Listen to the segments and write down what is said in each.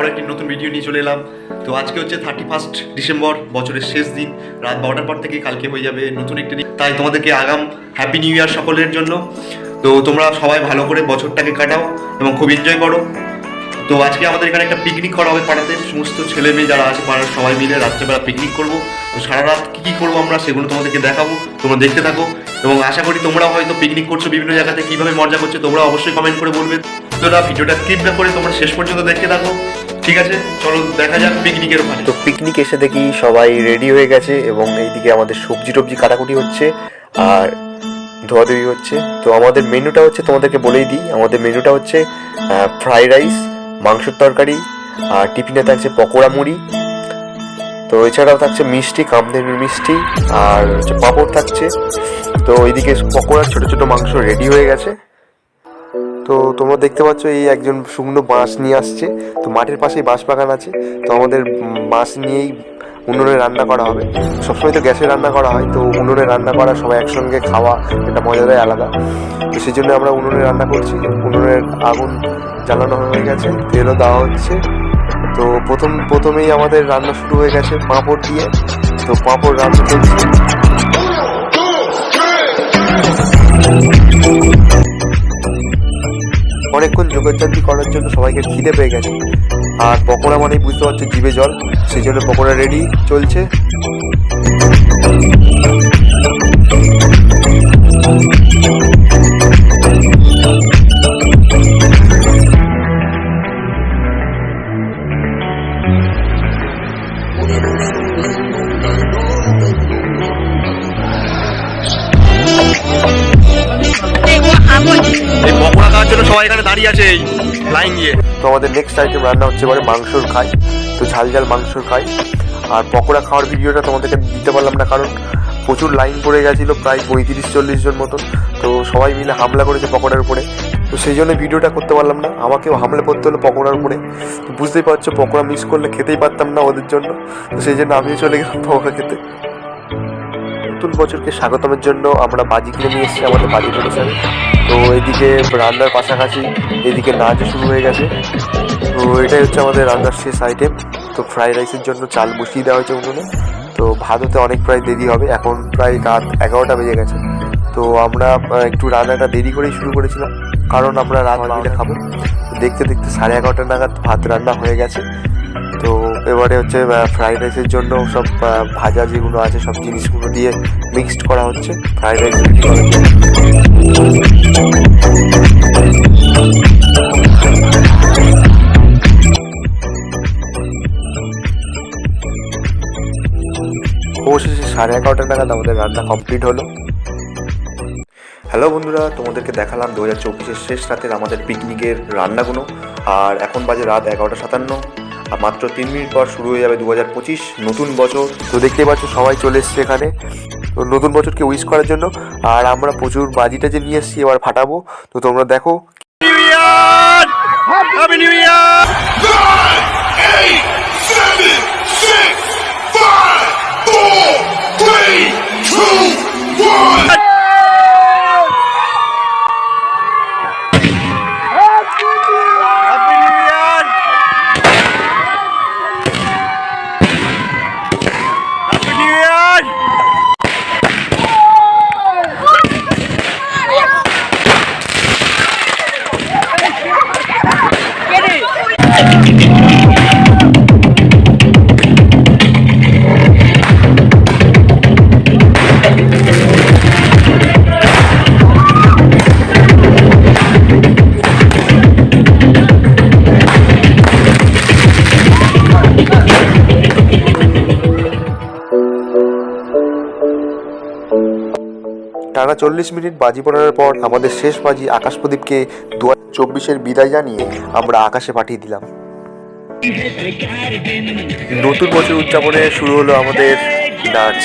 আবার একটি নতুন ভিডিও নিয়ে চলে এলাম। তো আজকে হচ্ছে থার্টি ফার্স্ট ডিসেম্বর বছরের শেষ দিন। রাত বারোটার পর থেকে কালকে হয়ে যাবে নতুন একটি দিন। তাই তোমাদেরকে আগাম হ্যাপি নিউ ইয়ার সকলের জন্য। তো তোমরা সবাই ভালো করে বছরটাকে কাটাও এবং খুব এনজয় করো। তো আজকে আমাদের এখানে একটা পিকনিক করা হবে পাড়াতে। সমস্ত ছেলে মেয়ে যারা আছে, পাড়ার সবাই মিলে রাত্রেবেলা পিকনিক করব। তো সারা রাত কী কী করব আমরা সেগুলো তোমাদেরকে দেখাবো। তোমরা দেখতে থাকো এবং আশা করি তোমরাও হয়তো পিকনিক করছ বিভিন্ন জায়গাতে। কীভাবে মজা করছ তোমরা অবশ্যই কমেন্ট করে বলবে। তোরা ভিডিওটা স্কিপ না করে তোমরা শেষ পর্যন্ত দেখতে থাকো। ঠিক আছে, চলো দেখা যাক পিকনিকের ওখানে। তো পিকনিক এসে দেখি সবাই রেডি হয়ে গেছে এবং এইদিকে আমাদের সবজি টবজি কাটাকুটি হচ্ছে আর ধোয়াধুয়ি হচ্ছে। তো আমাদের মেনুটা হচ্ছে তোমাদেরকে বলেই দিই, আমাদের মেনুটা হচ্ছে ফ্রাইড রাইস মাংসের তরকারি, আর টিফিনে থাকছে পকোড়া মুড়ি। তো এছাড়াও থাকছে মিষ্টি কামদেবীর মিষ্টি, আর হচ্ছে পাঁপড় থাকছে। তো এইদিকে পকোড়ার ছোট ছোট মাংস রেডি হয়ে গেছে। তো তোমরা দেখতে পাচ্ছ এই একজন শুকনো বাঁশ নিয়ে আসছে। তো মাঠের পাশেই বাঁশ বাগান আছে। তো আমাদের বাঁশ নিয়েই উনুনে রান্না করা হবে। সবসময় তো গ্যাসে রান্না করা হয়। তো উনুনে রান্না করা, সবাই একসঙ্গে খাওয়া এটা মজাটাই আলাদা। তো সেই জন্য আমরা উনুনে রান্না করছি। উনুনের আগুন জ্বালানো হয়ে গেছে, তেলও দেওয়া হচ্ছে। তো প্রথম, প্রথমেই আমাদের রান্না শুরু হয়ে গেছে পাঁপড় দিয়ে। তো পাঁপড় রান্না চলছে অনেকক্ষণ যোগাযোগ করার জন্য সবাইকে খিদে পেয়ে গেছে। আর পকোড়া মানেই বুঝতে পারছ জিভে জল, সেই জন্য পকোড়া রেডি চলছে। সবাই এখানে দাঁড়িয়ে আছে এই লাইন দিয়ে তো আমাদের নেক্সট আইটেম রান্না হচ্ছে এবারে মাংসর খাই। তো ঝাল ঝাল মাংসর খাই। আর পকোড়া খাওয়ার ভিডিওটা তোমাদেরকে দিতে পারলাম না, কারণ প্রচুর লাইন পড়ে গেছিল, প্রায় পঁয়ত্রিশ, চল্লিশ জন মতন তো সবাই মিলে হামলা করেছে পকোড়ার উপরে। তো সেই জন্য ভিডিওটা করতে পারলাম না। আমাকেও হামলা করতে হলো পকোড়ার উপরে। বুঝতেই পারছ, পকোড়া মিস করলে খেতেই পারতাম না ওদের জন্য। তো সেই জন্য আমিও চলে গেলাম পকোড়া খেতে। নতুন বছরকে স্বাগতমের জন্য আমরা বাজি কিনে নিয়ে এসেছি আমাদের বাজি অনুষ্ঠানে তো এদিকে রান্নার পাশাপাশি এদিকে নাচও শুরু হয়ে গেছে। তো এটাই হচ্ছে আমাদের রান্নার শেষ আইটেম তো ফ্রাইড রাইসের জন্য চাল বসিয়ে দেওয়া হয়েছে উনুনে। তো ভাত হতে অনেক প্রায় দেরি হবে। এখন প্রায় রাত এগারোটা বেজে গেছে। তো আমরা একটু রান্নাটা দেরি করেই শুরু করেছিলাম। কারণ আমরা রাত মিলে খাব। দেখতে দেখতে সাড়ে এগারোটা নাগাদ ভাত রান্না হয়ে গেছে। তো এবারে হচ্ছে ফ্রাইড রাইসের জন্য সব ভাজা যেগুলো আছে, সব জিনিসগুলো দিয়ে মিক্সড করা হচ্ছে। ফ্রাইড রাইস অবশেষে সাড়ে এগারোটা নাগাদ আমাদের রান্না কমপ্লিট হলো। হ্যালো বন্ধুরা, তোমাদেরকে দেখালাম দু হাজার চব্বিশের শেষ রাতের আমাদের পিকনিকের রান্নাগুলো। আর এখন বাজে রাত এগারোটা সাতান্ন। মাত্র তিন মিনিট পর শুরু হয়ে যাবে দু হাজার পঁচিশ নতুন বছর। তো দেখতে পাচ্ছ সবাই চলে এসছে এখানে। তো নতুন বছরকে উইশ করার জন্য। আর আমরা প্রচুর বাজিটা যে নিয়ে এসেছি এবার ফাটাবো। তো তোমরা দেখো। New year happy new year টানা চল্লিশ মিনিট বাজি পড়ার পর আমাদের শেষ বাজি আকাশ প্রদীপকে দু চব্বিশের বিদায় জানিয়ে আমরা আকাশে পাঠিয়ে দিলাম। নতুন বছর উদযাপনে শুরু হলো আমাদের নাচ।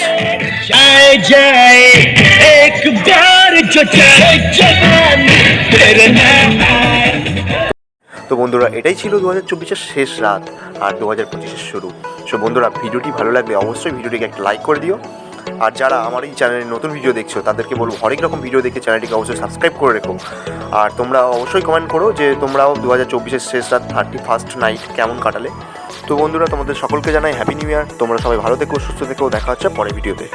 তো বন্ধুরা এটাই ছিল দু হাজার চব্বিশের শেষ রাত আর দু হাজার পঁচিশের শুরু। সো বন্ধুরা ভিডিওটি ভালো লাগলে অবশ্যই ভিডিওটিকে একটা লাইক করে দিও। আর যারা আমার এই চ্যানেলে নতুন ভিডিও দেখছ, তাদেরকে বলব হরেক রকম ভিডিও দেখে চ্যানেলটিকে অবশ্যই সাবস্ক্রাইব করে রেখো। আর তোমরা অবশ্যই কমেন্ট করো যে তোমরাও দু হাজার চব্বিশের শেষ রাত থার্টি ফার্স্ট নাইট কেমন কাটালে। তো বন্ধুরা, তোমাদের সকলকে জানাই হ্যাপি নিউ ইয়ার তোমরা সবাই ভালো থেকো, সুস্থ থেকো, দেখা হচ্ছে পরের ভিডিওতে